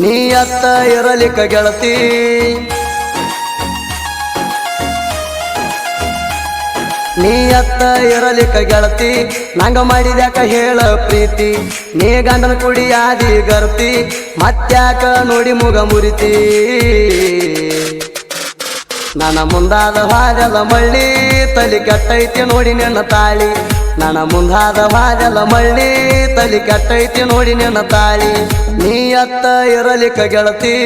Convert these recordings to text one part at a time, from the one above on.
ನೀ ಅತ್ತ ಇರಲಿಕ್ಕ ಗೆಳತಿ. ನೀ ಅತ್ತ ಇರಲಿಕ್ಕ ಗೆಳತಿ, ನಂಗ ಮಾಡಿದ್ಯಾಕ ಹೇಳ ಪ್ರೀತಿ. ನೀ ಗಂಡನ ಕುಡಿ ಆದಿ ಗರ್ತಿ, ಮತ್ತ್ಯಾಕ ನೋಡಿ ಮುಗ ಮುರಿತಿ. ನನ್ನ ಮುಂದಾದ ಹಾದೆಲ್ಲ ಮಳ್ಳಿ, ತಲಿ ಕೆಟ್ಟೈತಿ ನೋಡಿ ನನ್ನ ತಾಳಿ. ನನ್ನ ಮುಂದಾದ ಬಾಗಲ ಮಳ್ಳಿ ತಲಿ ಕೆಟ್ಟೈತಿ ನೋಡಿ ನಿನ್ನ ತಾಳಿ. ನೀ ಅತ್ತ ಇರಲಿಕ್ಕ ಗೆಳತಿ.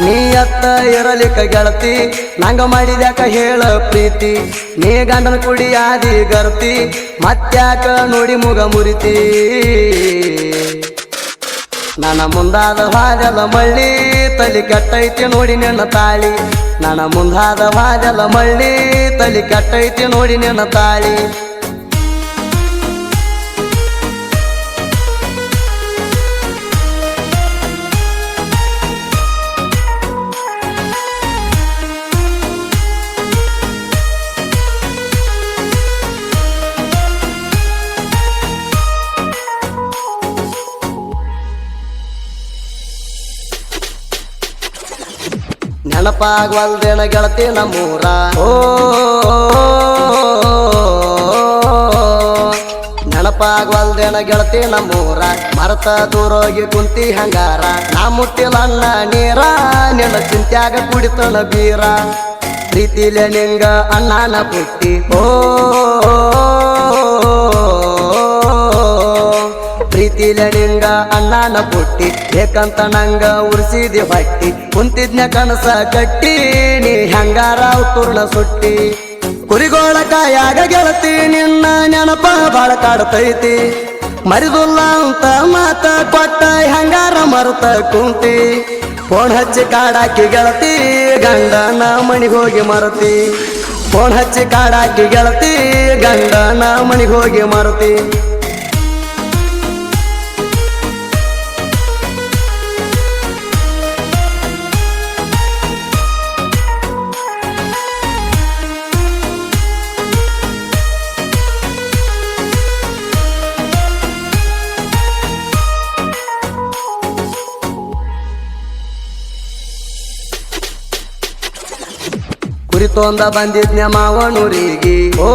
ನೀ ಅತ್ತ ಇರಲಿಕ್ಕ ಗೆಳತಿ. ನಂಗ ಮಾಡಿದ್ಯಾಕ ಹೇಳ ಪ್ರೀತಿ. ನೀ ಗಂಡನ ಕುಡಿ ಆದಿ ಗರ್ತಿ. ಮತ್ತ್ಯಾಕ ನೋಡಿ ಮುಗ ಮುರಿತಿ. ನನ್ನ ಮುಂದಾದ ಹಾದೆಲ್ಲ ಮಳ್ಳಿ ತಲಿ ಕೆಟ್ಟೈತಿ ನೋಡಿ ನಿನ್ನ ತಾಳಿ. ನನ್ನ ಮುಂದಾದ ಹಾದೆಲ್ಲ ಮಳ್ಳಿ ತಲಿ ಕೆಟ್ಟೈತಿ ನೋಡಿ ನಿನ್ನ ತಾಳಿ. ನೆನಪಾಗ್ವಲ್ದೇನ ಗೆಳತಿ ನಮ್ಮೂರ? ಓ, ನೆನಪಾಗ್ವಲ್ದೇನ ಗೆಳತಿ ನಮ್ಮೂರ? ಮರತ ದೂರೋಗಿ ಕುಂತಿ ಹಂಗಾರ? ನಾ ಮುಟ್ಟಿಲ್ಲ ಅಣ್ಣ ನೀರ, ನಿನ್ನ ಚಿಂತ್ಯಾಗ ಕುಡಿತನ ಬೀರ. ಪ್ರೀತಿಲೆ ನಿಂಗ ಅಣ್ಣನ ಪುಟ್ಟಿ. ಓ ಪ್ರೀತಿಲೆ ನಿಂಗ ಅಣ್ಣನ ಪುಟ್ಟಿ, ಏಕಂತ ನಂಗ ಉರ್ಸಿದಿ ಹೊಟ್ಟಿ. ಕುಂತಿದ್ನ ಕನಸ ಕಟ್ಟಿ, ನೀ ಹೆಂಗಾರ ತುರ್ಣ ಸುಟ್ಟಿ. ಕುರಿಗೋಳ ಕಾಯಾಗ ಗೆಳತಿ, ನಿನ್ನ ನೆನಪ ಬಾಳ ಕಾಡ್ತೈತಿ. ಮರಿದುಲ್ಲ ಅಂತ ಮಾತ ಕೊಟ್ಟ, ಹೆಂಗಾರ ಮರುತ ಕುಂತಿ. ಫೋನ್ ಹಚ್ಚಿ ಕಾಡಾಕಿ ಗೆಳತಿ, ಗಂಡನ ಮನಿಗೆ ಹೋಗಿ ಮರತಿ. ಫೋನ್ ಹಚ್ಚಿ ಕಾಡಾಕಿ ಗೆಳತಿ, ಗಂಡನ ಮಣಿ ಹೋಗಿ ಮರತಿ. ಕುರಿತೊಂದ ಬಂದಿದ್ನ ಮಾವನೂರಿಗೆ. ಓ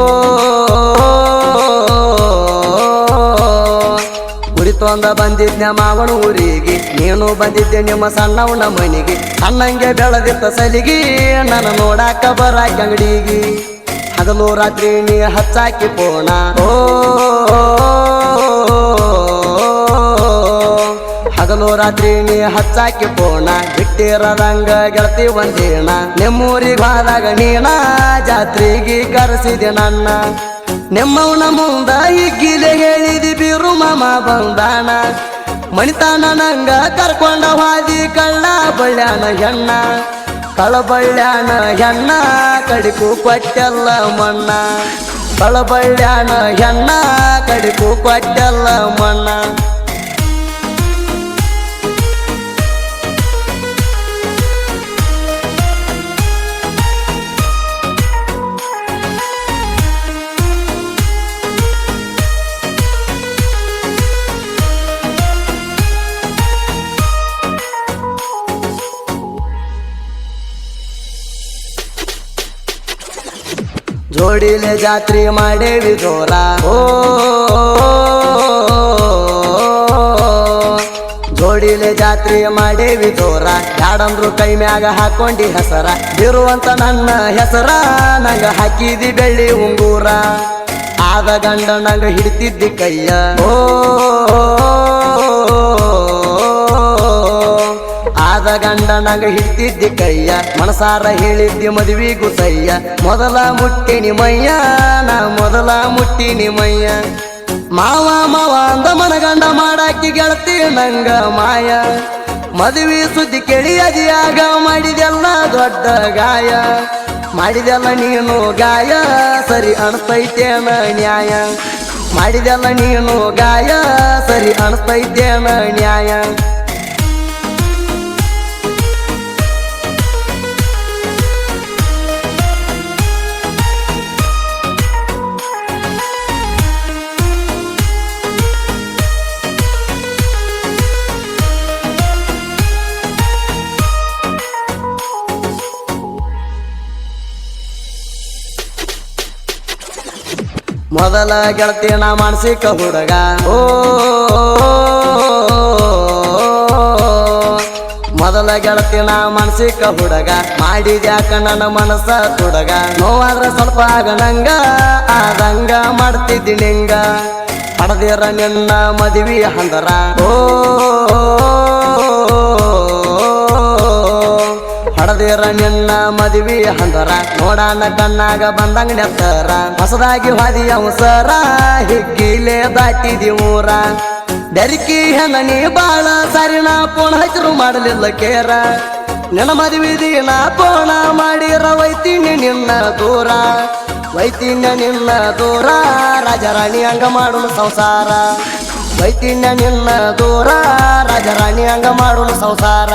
ಕುರಿತೊಂದ ಬಂದಿದ್ನ ಮಾವನೂರಿಗೆ. ನೀನು ಬಂದಿದ್ದೆ ನಿಮ್ಮ ಸಣ್ಣವನ ಮನೆಗೆ. ಅಣ್ಣಂಗೆ ಬೆಳೆದಿತ್ತ ಸಲಿಗೆ ನನ್ನ ನೋಡಾಕ ಬರಾಕ ಅಂಗಡಿಗೆ. ಹಗಲು ರಾತ್ರಿ ನೀ ಹಚ್ಚಾಕಿ ಪೋಣ. ಓ, ಹಗಲು ರಾತ್ರಿ ನೀ ಹಚ್ಚಾಕಿ ಪೋಣ. ಬಿಟ್ಟಿರದಂಗ ಗೆಳತಿ ಒಂದೇಣ. ನಿಮ್ಮೂರಿಗೆ ಹೋದಾಗ ನೀನ ಜಾತ್ರೆಗೆ ಕರೆಸಿದೆ ನನ್ನ. ನಿಮ್ಮವನ ಮುಂದ ಹಿಗ್ಗಿಲೆ ಹೇಳಿದಿ ಬಿರು ಮಾಮ ಬಂದಾನ. ಮಣಿತಾನ ನಂಗ ಕರ್ಕೊಂಡ ಹಾದಿ ಕಳ್ಳ ಬಳ್ಯಾನ ಹೆಣ್ಣ. ಕಳಬಳ್ಯಾನ ಹೆಣ್ಣ ಕಡಿಕು ಕೊಟ್ಟೆಲ್ಲ ಮಣ್ಣ. ಕಳಬಳ್ಯಾನ ಹೆಣ್ಣ ಕಡಿಕು ಕೊಟ್ಟೆಲ್ಲ ಮಣ್ಣ. ಜೋಡಿಲೆ ಜಾತ್ರೆ ಮಾಡೇವಿ ಜೋರ ಓ, ಜೋಡಿಲೆ ಜಾತ್ರೆ ಮಾಡೇವಿ ಜೋರ. ಯಾಡಂದ್ರು ಕೈ ಮ್ಯಾಗ ಹಾಕೊಂಡಿ ಹೆಸರ. ಇರುವಂತ ನನ್ನ ಹೆಸರ ನಂಗ ಹಾಕಿದಿ ಬೆಳ್ಳಿ ಉಂಗೂರ. ಆದ ಗಂಡ ನಂಗ ಹಿಡಿತಿದ್ದಿ ಕೈಯ. ಓ ಆದ ಗಂಡ ನಂಗ ಹಿಡ್ತಿದ್ದಿ ಕೈಯ, ಮನಸಾರ ಹೇಳಿದ್ದಿ ಮದುವೆ ಸಯ್ಯ ಮೊದಲ ಮುಟ್ಟಿನಿ ಮಯ್ಯ ನಾ ಮೊದಲ ಮುಟ್ಟಿನಿ ಮಯ್ಯ ಮಾವ ಮಾವ ಅಂದ ಮನಗಂಡ ಮಾಡಾಕಿ ಗೆಳತಿ ನಂಗ ಮಾಯ. ಮದುವೆ ಸುದ್ದಿ ಕೇಳಿ ಅದಿಯಾಗ ಮಾಡಿದೆಲ್ಲ ದೊಡ್ಡ ಗಾಯ. ಮಾಡಿದೆಲ್ಲ ನೀನು ಗಾಯ, ಸರಿ ಅನ್ಸ್ತೈತೇನ ನ್ಯಾಯ. ಮಾಡಿದೆಲ್ಲ ನೀನು ಗಾಯ, ಸರಿ ಅನ್ಸ್ತೈತೇನ ನ್ಯಾಯ. ಮೊದಲ ಗೆಳತಿ ನಾ ಮಾಡಿಸಿಕ ಹುಡುಗ. ಓ, ಮೊದಲ ಗೆಳತಿ ನಾ ಮಾನಸಿಕ ಹುಡುಗ ಮಾಡಿದ್ಯಾಕ ನನ್ನ ಮನಸ್ಸ ಹುಡುಗ ನೋವಾದ್ರ ಸ್ವಲ್ಪ ಆಗ ನಂಗ ಆದಂಗ ಮಾಡ್ತಿದ್ದಿ ನಿಂಗ. ಪಡೆದಿರ ನಿನ್ನ ಮದುವೆ ಹಂದರ. ಓ ಹಡದಿರ ನಿನ್ನ ಮದುವೆ ಹಂದರ. ನೋಡಾನ ಕಣ್ಣಾಗ ಬಂದಂಗ ನೆತ್ತರ. ಹೊಸದಾಗಿ ಹಾದಿ ಹಿಕ್ಕಿಲೆ ದಾಟಿದಿ ಊರ ಬೆರಕಿ ಹೆಣ ನೀ ಬಾಳ ಸರಿನ ಪೋಣ ಹಚ್ಚರು ಮಾಡಲಿಲ್ಲ ಕೇರ. ನಿನ್ನ ಮದುವೆ ದಿನ ಪೋಣ ಮಾಡಿರ ವೈತೀನಿ ನಿನ್ನ ದೂರ. ವೈತಿನ್ಯ ನಿನ್ನ ದೂರ, ರಾಜರಾಣಿ ಹಂಗ ಮಾಡಲು ಸಂಸಾರ. ವೈತಿನ್ಯ ನಿನ್ನ ದೂರ, ರಾಜರಾಣಿ ಹಂಗ ಮಾಡಲು ಸಂಸಾರ.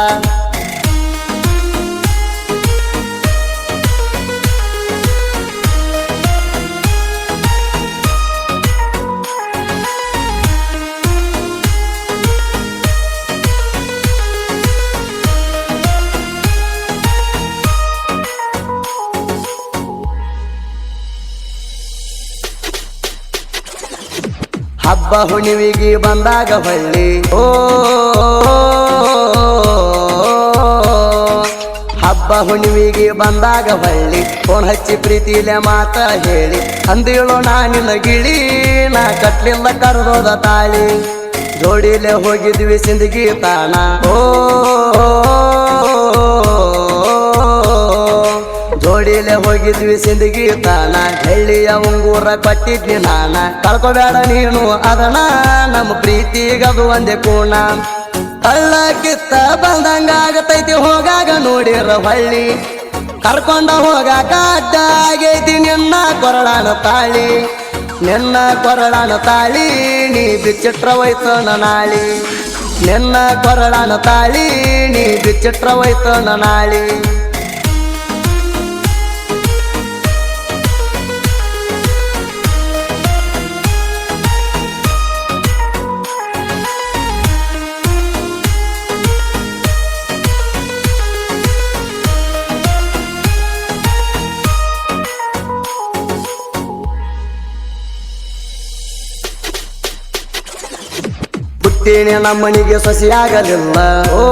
ಹಬ್ಬ ಹುಣಿವಿಗೆ ಬಂದಾಗ ಹೊಳ್ಳಿ. ಓ, ಹಬ್ಬ ಹುಣಿವಿಗೆ ಬಂದಾಗ ಹೊಳ್ಳಿ. ಫೋನ್ ಹಚ್ಚಿ ಪ್ರೀತಿಲೆ ಮಾತ ಹೇಳಿ. ಅಂದೇಳು ನಾನಿಲ್ಲ ಗಿಳಿ, ನಾ ಕಟ್ಲಿಲ್ಲ ಕರ್ದೋದ ತಾಳಿ. ಜೋಡಿಲೆ ಹೋಗಿದ್ವಿ ಸಿಂದಗಿ ತಾಣ. ಓ ಜೋಡಿಲೆ ಹೋಗಿದ್ವಿ ಸಿಂದಗಿ ತಾನ. ಹಳ್ಳಿಯ ಉಂಗೂರ ಕೊಟ್ಟಿದ್ನಿ ನಾನ. ಕಳ್ಕೋಬೇಡ ನೀನು ಅದನ ನಮ್ಮ ಪ್ರೀತಿಗದು ಒಂದೇ ಕೋಣ ಕಳ್ಳ ಕಿತ್ತ ಬಂದಂಗ ಆಗತೈತಿ ಹೋಗಾಗ ನೋಡಿರ ಹಳ್ಳಿ. ಕರ್ಕೊಂಡ ಹೋಗಾಕ ಅಡ್ಡ ಆಗೈತಿ ನಿನ್ನ ಕೊರಳಾನ ತಾಳಿ. ನಿನ್ನ ಕೊರಳಾನ ತಾಳಿ ನೀ ಬಿಚ್ಚಿಟ್ರ ಹೋಯ್ತು ನಾಳಿ. ನಿನ್ನ ಕೊರಳಾನ ತಾಳಿ ನೀ ಬಿಚ್ಚಿಟ್ರ ಹೋಯ್ತು ನಾಳಿ. ಹುಟ್ಟಿನ ನಮ್ಮನಿಗೆ ಸಸಿಯಾಗಲಿಲ್ಲ ಓ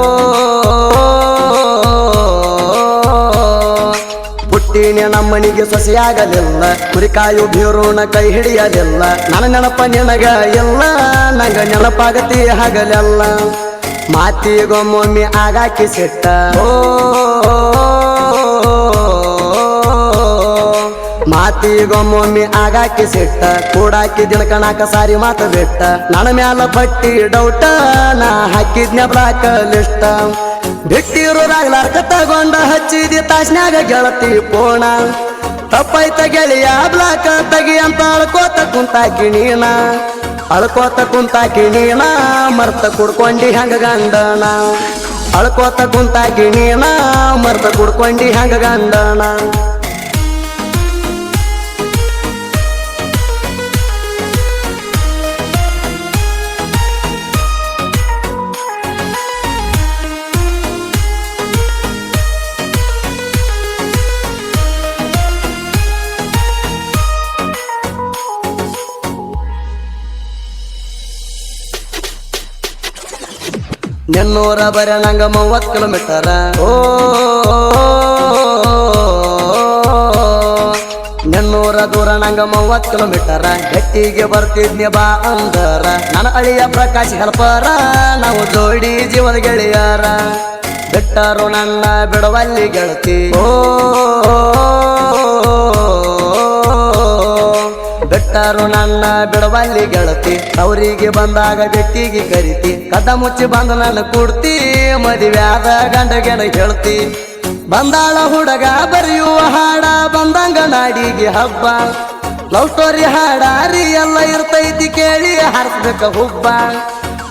ಹುಟ್ಟೇನೆ ನಮ್ಮನಿಗೆ ಸಸಿಯಾಗಲಿಲ್ಲ ಕುರಿಕಾಯು ಬೀರೋಣ ಕೈ ಹಿಡಿಯಲಿಲ್ಲ. ನನ್ನ ನೆನಪ ನಿನಗ ಎಲ್ಲ ನಂಗ ನೆನಪಾಗತಿ ಹಗಲೆಲ್ಲ. ಮಾತಿಗೊಮ್ಮೊಮ್ಮೆ ಆಗಾಕಿ ಸಿಟ್ಟ ಓ ಮಾತಿಗೊಮ್ಮೊಮ್ಮೆ ಆಗಾಕಿ ಸಿಟ್ಟ ಕೂಡಾಕಿ ದಿನ ಕಣಕ ಸಾರಿ ಮಾತು ಬಿಟ್ಟ. ನನ್ನ ಮ್ಯಾಲ ಬಟ್ಟಿ ಡೌಟ, ನಾ ಹಾಕಿದ್ನ ಬ್ಲಾಕ್ ಲಿಸ್ಟ ಬಿಟ್ಟಿರೋದಾಗ್ಲಾರ್ಕ ತಗೊಂಡ ಹಚ್ಚಿದಿ ತಾಸ್ನ್ಯಾಗ ಗೆಳತಿ ಪೋಣ. ತಪ್ಪಾಯ್ತ ಗೆಳೆಯ ಬ್ಲಾಕ್ ತಗಿ ಅಂತ ಅಳ್ಕೋತ ಕುಂತಾಕಿ ನೀನ. ಅಳ್ಕೋತ ಕುಂತಾಕಿ ನೀನ, ಮರ್ತ ಕುಡ್ಕೊಂಡಿ ಹೆಂಗ ಗಂಡನ. ಅಳ್ಕೋತ ಕುಂತ ನೀನ, ಮರ್ತ ಕುಡ್ಕೊಂಡಿ ಹೆಂಗ ಗಂಡನ. ನೆನ್ನೂರ ಬರ ನಂಗ ಮೂವತ್ ಕಿಲೋಮೀಟರ ಓ ನೆನ್ನೂರ ದೂರ ನಂಗ ಮೂವತ್ ಕಿಲೋಮೀಟರ ಗಟ್ಟಿಗೆ ಬರ್ತಿದ್ನಿ ಬಾ ಅಂದರ. ನನ್ನ ಅಳಿಯ ಪ್ರಕಾಶ್ ಹೆಲ್ಪರ ನಾವು ಜೋಡಿ ಜೀವನ ಗೆಳೆಯರ. ಬಿಟ್ಟರು ನನ್ನ ಬಿಡವಲ್ಲಿ ಗೆಳತಿ. ಓ. ಬಿಟ್ಟರು ನನ್ನ ಬಿಡವಲ್ಲಿ ಗೆಳತಿ. ಅವರಿಗೆ ಬಂದಾಗ ಗಟ್ಟಿಗೆ ಕರಿತಿ. ಕದ ಮುಚ್ಚಿ ಬಂದ ನನ್ನ ಮದಿವಾದ ಗಂಡ ಗಂಡಗೆನ ಹೇಳ್ತಿ. ಬಂದಾಳ ಹುಡುಗ ಬರೆಯುವ ಹಾಡ, ಬಂದಂಗ ನಾಡಿಗೆ ಹಬ್ಬ. ಲವ್ ಸ್ಟೋರಿ ಹಾಡ ಎಲ್ಲ ಇರ್ತೈತಿ ಕೇಳಿ ಹಾರಿಸ್ಬೇಕ ಹುಬ್ಬ.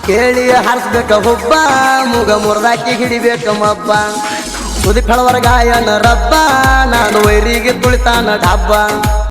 ಕೇಳಿ ಹಾರಿಸ್ಬೇಕ ಹುಬ್ಬ, ಮುಗ ಮುರ್ದಾಕಿ ಹಿಡಿಬೇಕ ಮಬ್ಬ. ಸುದಿ ಗಾಯನ ರಬ್ಬ, ನಾನು ವೈರಿಗೆ ತುಳಿತಾನ ಡಬ್ಬ.